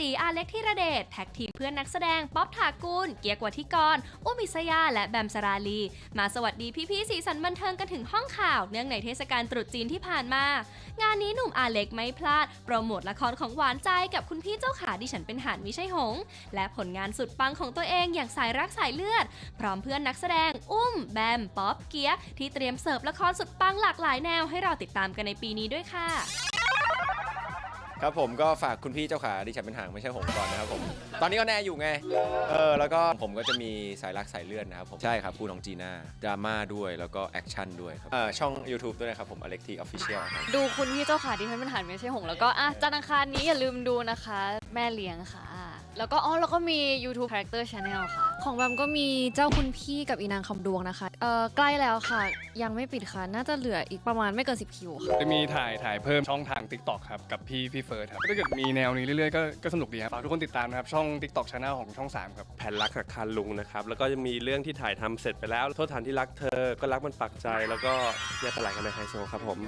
ตีอาเล็กธีระเดชแท็กทีมเพื่อนนักแสดง ป๊อบถากูล เกียร์กวัทิกร อุ้มิสยา และแบมสราลี มาสวัสดีพี่ๆสีสันบันเทิงกันถึงห้องข่าว เนื่องในเทศกาลตรุษจีนที่ผ่านมา งานนี้หนุ่มอาเล็กไม่พลาด โปรโมทละครของหวานใจกับคุณพี่เจ้าขาดิฉันเป็นหานมิใช่หง และผลงานสุดปังของตัวเองอย่างสายรักสายเลือด พร้อมเพื่อนนักแสดง อุ้ม แบม ป๊อบเกียร์ที่เตรียมเสิร์ฟละครสุดปังหลากหลายแนวให้เราติดตามกันในปีนี้ด้วยค่ะ ครับผมก็ฝากคุณพี่เจ้าขาดิฉันเป็นหางไม่ใช่หงส์ก่อนนะครับผม ตอนนี้ก็แน่อยู่ไง เออ แล้วก็ผมก็จะมีสายรักสายเลือดนะครับผม ใช่ครับคู่น้องจีน่าดราม่าด้วยแล้วก็แอคชั่นด้วยครับเออช่อง YouTube ด้วยนะครับผมอเล็กทีออฟฟิเชียลครับดูคุณพี่เจ้าขาดิฉันเป็นหันไม่ใช่หงส์แล้วก็อะจันทร์อังคารนี้อย่าลืมดูนะคะ แม่เลี้ยงค่ะ แล้วก็อ๋อแล้วก็มี YouTube Character Channel ค่ะ ของแบมก็มีเจ้าคุณพี่กับอีนางคำดวงนะคะเอ่อใกล้แล้วค่ะ ยังไม่ปิดค่ะ น่าจะเหลืออีกประมาณไม่เกิน 10 คิวค่ะ จะมีถ่ายถ่ายเพิ่มช่องทาง TikTok ครับ กับพี่พี่เฟิร์สครับถ้าเกิดมีแนวนี้เรื่อยๆก็ก็สนุกดีครับฝากทุกคนติดตามนะครับ ช่อง TikTok Channel ของช่อง 3 ครับ แผ่นรักสักคันลุงนะครับ แล้วก็จะมีเรื่องที่ถ่ายทำเสร็จไปแล้ว โทษฐานที่รักเธอ ก็รักมันปักใจ แล้วก็แยกตลาดกันในไฮโซครับผม